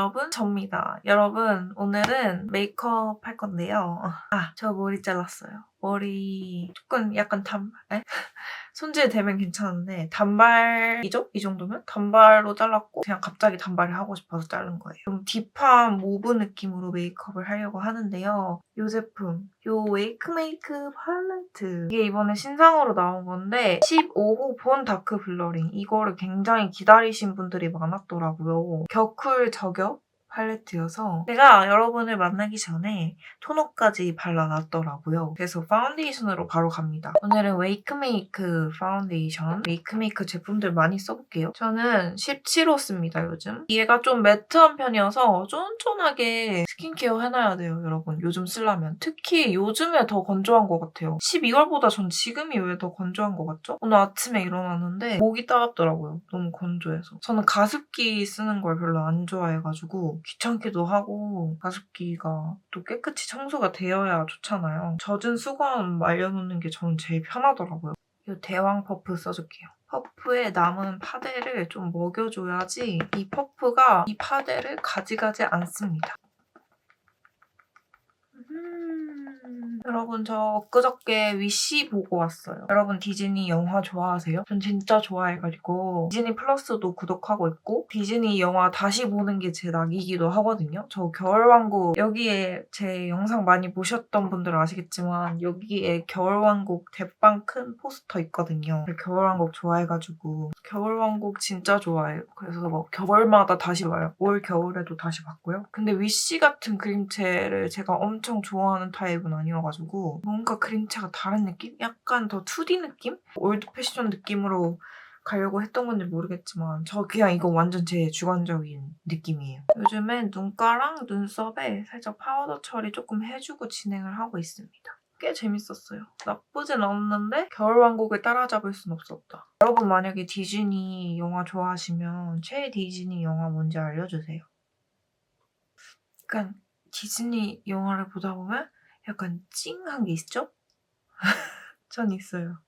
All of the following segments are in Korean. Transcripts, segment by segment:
여러분, 접니다. 여러분, 오늘은 메이크업 할 건데요. 아, 저 머리 잘랐어요. 머리 조금 약간 단, 에? 손질 되면 괜찮은데 단발이죠? 이 정도면? 단발로 잘랐고 그냥 갑자기 단발을 하고 싶어서 자른 거예요. 좀 딥한 모브 느낌으로 메이크업을 하려고 하는데요. 이 제품, 이 웨이크 메이크 팔레트 이게 이번에 신상으로 나온 건데 15호 본 다크 블러링 이거를 굉장히 기다리신 분들이 많았더라고요. 겨쿨 저격 팔레트여서 제가 여러분을 만나기 전에 토너까지 발라놨더라고요. 그래서 파운데이션으로 바로 갑니다. 오늘은 웨이크메이크 파운데이션 웨이크메이크 제품들 많이 써볼게요. 저는 17호 씁니다, 요즘. 얘가 좀 매트한 편이어서 쫀쫀하게 스킨케어 해놔야 돼요, 여러분. 요즘 쓰려면. 특히 요즘에 더 건조한 것 같아요. 12월보다 전 지금이 왜 더 건조한 것 같죠? 오늘 아침에 일어났는데 목이 따갑더라고요. 너무 건조해서. 저는 가습기 쓰는 걸 별로 안 좋아해가지고 귀찮기도 하고 가습기가 또 깨끗이 청소가 되어야 좋잖아요. 젖은 수건 말려놓는 게 저는 제일 편하더라고요. 이 대왕 퍼프 써줄게요. 퍼프에 남은 파데를 좀 먹여줘야지 이 퍼프가 이 파데를 가져가지 않습니다. 음, 여러분 저 엊그저께 위시 보고 왔어요. 여러분 디즈니 영화 좋아하세요? 전 진짜 좋아해가지고 디즈니 플러스도 구독하고 있고 디즈니 영화 다시 보는 게 제 낙이기도 하거든요. 저 겨울왕국 여기에 제 영상 많이 보셨던 분들은 아시겠지만 여기에 겨울왕국 대빵 큰 포스터 있거든요. 겨울왕국 좋아해가지고 겨울왕국 진짜 좋아해요. 그래서 뭐 겨울마다 다시 봐요. 올 겨울에도 다시 봤고요. 근데 위시 같은 그림체를 제가 엄청 좋아 하는 타입은 아니어가지고 뭔가 그림체가 다른 느낌? 약간 더 2D 느낌? 올드 패션 느낌으로 가려고 했던 건지 모르겠지만 저 그냥 이거 완전 제 주관적인 느낌이에요. 요즘엔 눈가랑 눈썹에 살짝 파우더 처리 조금 해주고 진행을 하고 있습니다. 꽤 재밌었어요. 나쁘진 않았는데 겨울왕국을 따라잡을 순 없었다. 여러분 만약에 디즈니 영화 좋아하시면 최애 디즈니 영화 뭔지 알려주세요. 약간 디즈니 영화를 보다 보면 약간 찡한 게 있죠? 전 있어요.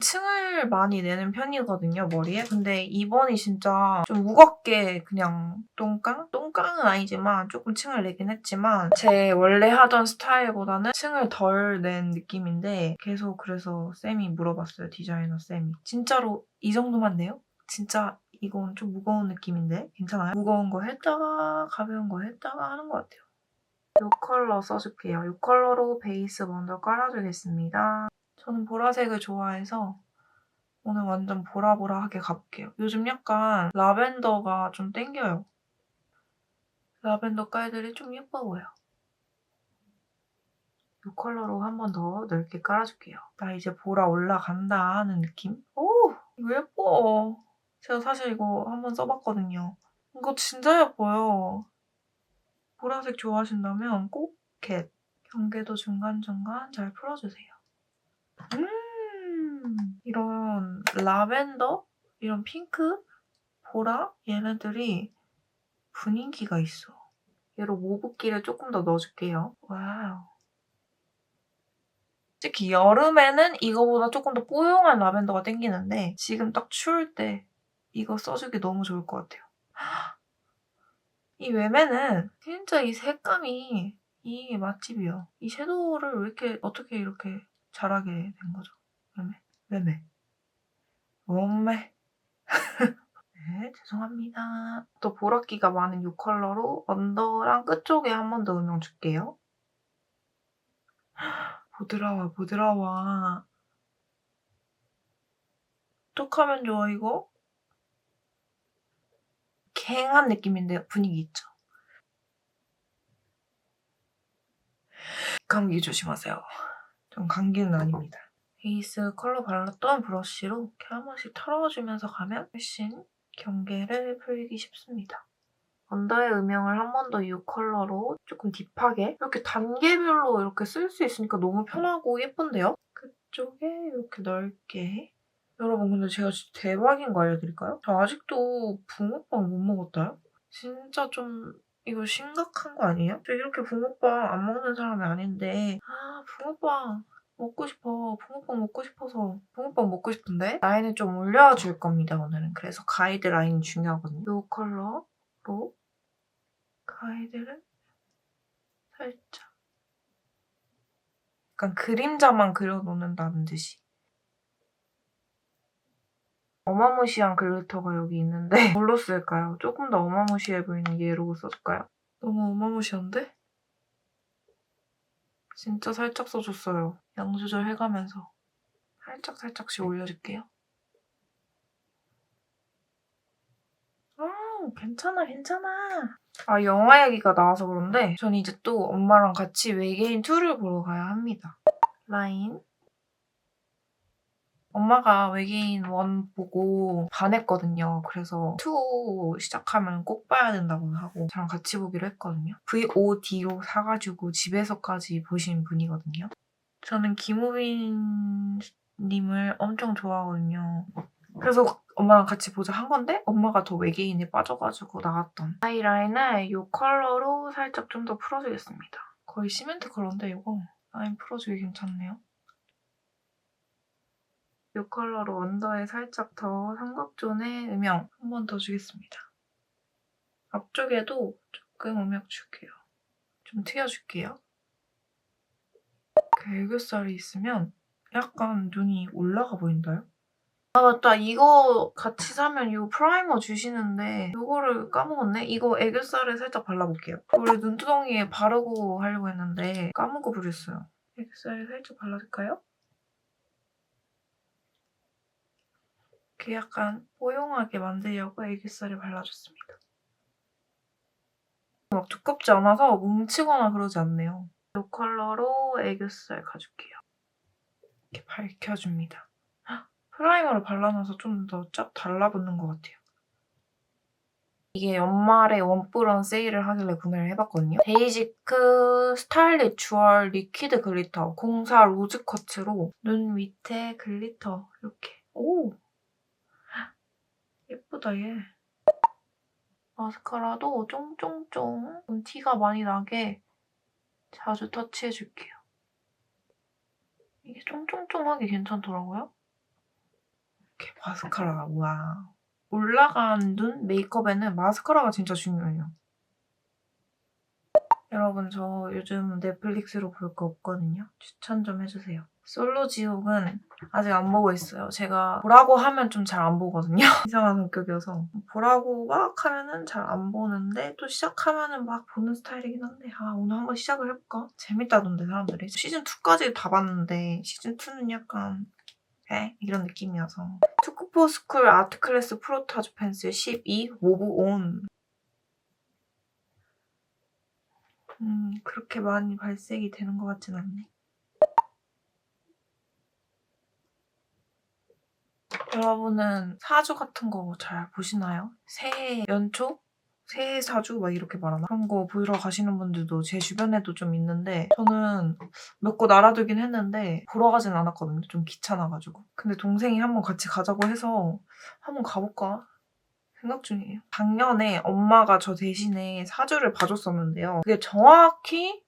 층을 많이 내는 편이거든요, 머리에. 근데 이번이 진짜 좀 무겁게 그냥 똥깡? 똥깡은 아니지만 조금 층을 내긴 했지만 제 원래 하던 스타일보다는 층을 덜 낸 느낌인데 계속 그래서 쌤이 물어봤어요, 디자이너 쌤이. 진짜로 이 정도만 내요? 진짜 이건 좀 무거운 느낌인데 괜찮아요? 무거운 거 했다가 가벼운 거 했다가 하는 것 같아요. 이 컬러 써줄게요. 이 컬러로 베이스 먼저 깔아주겠습니다. 저는 보라색을 좋아해서 오늘 완전 보라보라하게 가볼게요. 요즘 약간 라벤더가 좀 땡겨요. 라벤더 깔들이 좀 예뻐 보여. 이 컬러로 한 번 더 넓게 깔아줄게요. 나 이제 보라 올라간다 하는 느낌? 오! 이거 예뻐. 제가 사실 이거 한번 써봤거든요. 이거 진짜 예뻐요. 보라색 좋아하신다면 꼭 겟. 경계도 중간중간 잘 풀어주세요. 음, 이런 라벤더, 이런 핑크, 보라 얘네들이 분위기가 있어. 얘로 모브기를 조금 더 넣어줄게요. 와우. 특히 여름에는 이거보다 조금 더 뽀용한 라벤더가 땡기는데 지금 딱 추울 때 이거 써주기 너무 좋을 것 같아요. 이 외매는 진짜 이 색감이 이게 맛집이야. 이 섀도우를 왜 이렇게 어떻게 이렇게 잘하게 된 거죠? 외매. 외매. 원매. 네, 죄송합니다. 또 보랏기가 많은 이 컬러로 언더랑 끝 쪽에 한 번 더 음영 줄게요. 보드라와 보드라와. 어떡하면 좋아 이거? 갱한 느낌인데 분위기 있죠? 감기 조심하세요. 전 감기는 아닙니다. 베이스 컬러 발랐던 브러쉬로 이렇게 한 번씩 털어주면서 가면 훨씬 경계를 풀기 쉽습니다. 언더의 음영을 한 번 더 이 컬러로 조금 딥하게 이렇게 단계별로 이렇게 쓸 수 있으니까 너무 편하고 예쁜데요? 그쪽에 이렇게 넓게 여러분 근데 제가 진짜 대박인 거 알려드릴까요? 저 아직도 붕어빵 못 먹었다요? 진짜 좀 이거 심각한 거 아니에요? 저 이렇게 붕어빵 안 먹는 사람이 아닌데 아 붕어빵 먹고 싶어. 붕어빵 먹고 싶어서. 붕어빵 먹고 싶은데? 라인을 좀 올려줄 겁니다, 오늘은. 그래서 가이드 라인이 중요하거든요. 이 컬러로 가이드를 살짝. 약간 그림자만 그려놓는다는 듯이. 어마무시한 글리터가 여기 있는데 뭘로 쓸까요? 조금 더 어마무시해 보이는 얘로 써줄까요? 너무 어마무시한데? 진짜 살짝 써줬어요. 양 조절 해가면서 살짝 살짝씩 올려줄게요. 아 괜찮아 괜찮아. 아 영화 얘기가 나와서 그런데 전 이제 또 엄마랑 같이 외계인 2를 보러 가야 합니다. 라인 엄마가 외계인 1 보고 반했거든요. 그래서 2 시작하면 꼭 봐야 된다고 하고 저랑 같이 보기로 했거든요. VOD로 사가지고 집에서까지 보신 분이거든요. 저는 김우빈 님을 엄청 좋아하거든요. 그래서 엄마랑 같이 보자 한 건데 엄마가 더 외계인에 빠져가지고 나왔던 아이라인을 이 컬러로 살짝 좀 더 풀어주겠습니다. 거의 시멘트 컬러인데 이거 라인 풀어주기 괜찮네요. 이 컬러로 언더에 살짝 더 삼각존의 음영 한 번 더 주겠습니다. 앞쪽에도 조금 음영 줄게요. 좀 튀어줄게요. 그 애교살이 있으면 약간 눈이 올라가 보인다요? 아 맞다 이거 같이 사면 이 프라이머 주시는데 이거를 까먹었네? 이거 애교살에 살짝 발라볼게요. 원래 눈두덩이에 바르고 하려고 했는데 까먹고 버렸어요. 애교살에 살짝 발라줄까요? 이렇게 약간 뽀용하게 만들려고 애교살에 발라줬습니다. 막 두껍지 않아서 뭉치거나 그러지 않네요. 이 컬러로 애교살 가줄게요. 이렇게 밝혀줍니다. 헉, 프라이머를 발라놔서 좀 더 쫙 달라붙는 것 같아요. 이게 연말에 원뿔원 세일을 하길래 구매를 해봤거든요. 베이지크 스타일릿 주얼 리퀴드 글리터 04 로즈 커트로 눈 밑에 글리터 이렇게 오 예쁘다 얘. 마스카라도 쫑쫑쫑 좀 티가 많이 나게 자주 터치해줄게요. 이게 쫑쫑쫑하게 괜찮더라고요. 이렇게 마스카라 와 올라간 눈 메이크업에는 마스카라가 진짜 중요해요. 여러분 저 요즘 넷플릭스로 볼 거 없거든요. 추천 좀 해주세요. 솔로 지옥은 아직 안 보고 있어요. 제가 보라고 하면 좀 잘 안 보거든요. 이상한 성격이어서 보라고 막 하면은 잘 안 보는데 또 시작하면은 막 보는 스타일이긴 한데 아 오늘 한번 시작을 해볼까? 재밌다던데 사람들이 시즌 2까지 다 봤는데 시즌 2는 약간 에? 이런 느낌이어서 투쿠포 스쿨 아트 클래스 프로타주 펜슬 12 모브 온 음 그렇게 많이 발색이 되는 것 같진 않네. 여러분은 사주 같은 거 잘 보시나요? 새해 연초? 새해 사주 막 이렇게 말하나? 그런 거 보러 가시는 분들도 제 주변에도 좀 있는데 저는 몇곳 알아두긴 했는데 보러 가진 않았거든요. 좀 귀찮아가지고. 근데 동생이 한번 같이 가자고 해서 한번 가볼까 생각 중이에요. 작년에 엄마가 저 대신에 사주를 봐줬었는데요. 그게 정확히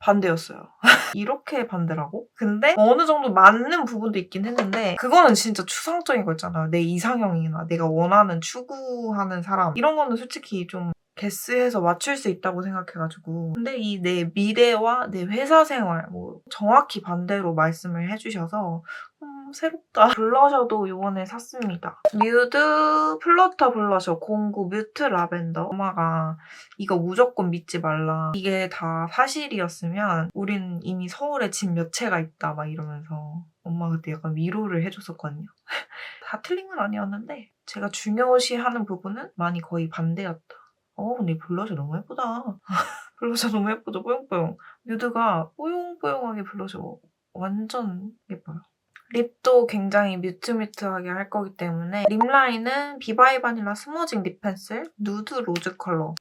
반대였어요. 이렇게 반대라고? 근데 어느 정도 맞는 부분도 있긴 했는데 그거는 진짜 추상적인 거 있잖아요. 내 이상형이나 내가 원하는 추구하는 사람 이런 거는 솔직히 좀 개스해서 맞출 수 있다고 생각해가지고 근데 이 내 미래와 내 회사 생활 뭐 정확히 반대로 말씀을 해주셔서 음, 새롭다. 블러셔도 이번에 샀습니다. 뮤드 플러터 블러셔 09 뮤트 라벤더. 엄마가 이거 무조건 믿지 말라. 이게 다 사실이었으면 우린 이미 서울에 집 몇 채가 있다 막 이러면서 엄마 그때 약간 위로를 해줬었거든요. 다 틀린 건 아니었는데 제가 중요시하는 부분은 많이 거의 반대였다. 어 근데 이 블러셔 너무 예쁘다. 블러셔 너무 예쁘죠? 뽀용뽀용. 뮤드가 뽀용뽀용하게 블러셔 완전 예뻐요. 립도 굉장히 뮤트뮤트하게 할 거기 때문에 립 라인은 비바이 바닐라 스머징 립 펜슬 누드 로즈 컬러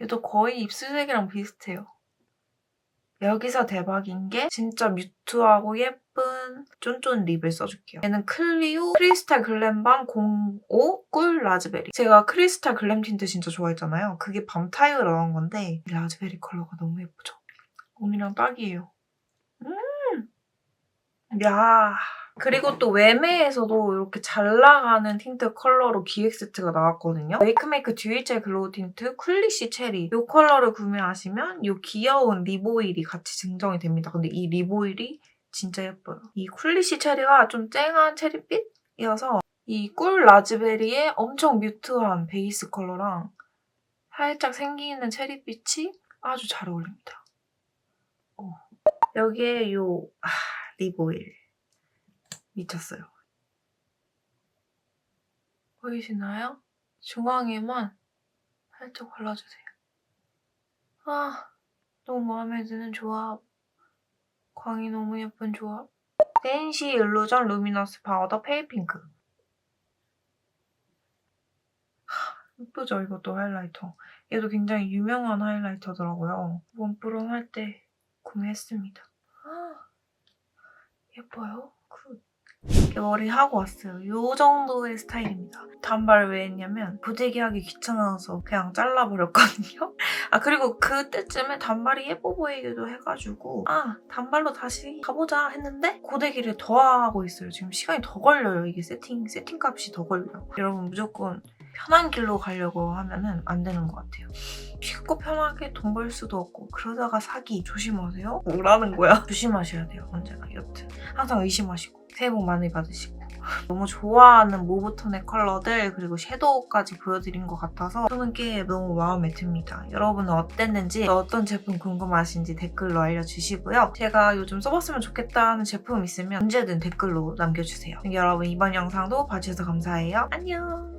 얘도 거의 입술색이랑 비슷해요. 여기서 대박인 게 진짜 뮤트하고 예쁜 쫀쫀 립을 써줄게요. 얘는 클리오 크리스탈 글램밤 05 꿀 라즈베리. 제가 크리스탈 글램 틴트 진짜 좋아했잖아요. 그게 밤 타입으로 나온 건데 이 라즈베리 컬러가 너무 예쁘죠? 오늘랑 딱이에요. 음야 그리고 또 외매에서도 이렇게 잘 나가는 틴트 컬러로 기획 세트가 나왔거든요. 메이크메이크 듀이젤 글로우 틴트 쿨리시 체리 이 컬러를 구매하시면 이 귀여운 립오일이 같이 증정이 됩니다. 근데 이 립오일이 진짜 예뻐요. 이 쿨리시 체리가 좀 쨍한 체리빛이어서 이 꿀 라즈베리의 엄청 뮤트한 베이스 컬러랑 살짝 생기는 체리빛이 아주 잘 어울립니다. 오. 여기에 요 아, 립오일 미쳤어요. 보이시나요? 중앙에만 살짝 발라주세요. 아, 너무 마음에 드는 조합. 광이 너무 예쁜 조합. 댄시 일루전 루미너스 파우더 페일 핑크. 하, 예쁘죠? 이것도 하이라이터. 얘도 굉장히 유명한 하이라이터더라고요. 원뿔은 할때 구매했습니다. 아, 예뻐요. 굿. 이렇게 머리 하고 왔어요. 이 정도의 스타일입니다. 단발 왜 했냐면 고데기 하기 귀찮아서 그냥 잘라버렸거든요. 아 그리고 그때쯤에 단발이 예뻐 보이기도 해가지고 아 단발로 다시 가보자 했는데 고데기를 더 하고 있어요. 지금 시간이 더 걸려요. 이게 세팅 세팅 값이 더 걸려요. 여러분 무조건 편한 길로 가려고 하면은 안 되는 것 같아요. 쉽고 편하게 돈 벌 수도 없고 그러다가 사기 조심하세요. 뭐라는 거야? 조심하셔야 돼요. 언제나 여튼 항상 의심하시고 새해 복 많이 받으시고 너무 좋아하는 모브톤의 컬러들 그리고 섀도우까지 보여드린 것 같아서 쓰는 게 너무 마음에 듭니다. 여러분은 어땠는지 어떤 제품 궁금하신지 댓글로 알려주시고요. 제가 요즘 써봤으면 좋겠다는 제품 있으면 언제든 댓글로 남겨주세요. 여러분 이번 영상도 봐주셔서 감사해요. 안녕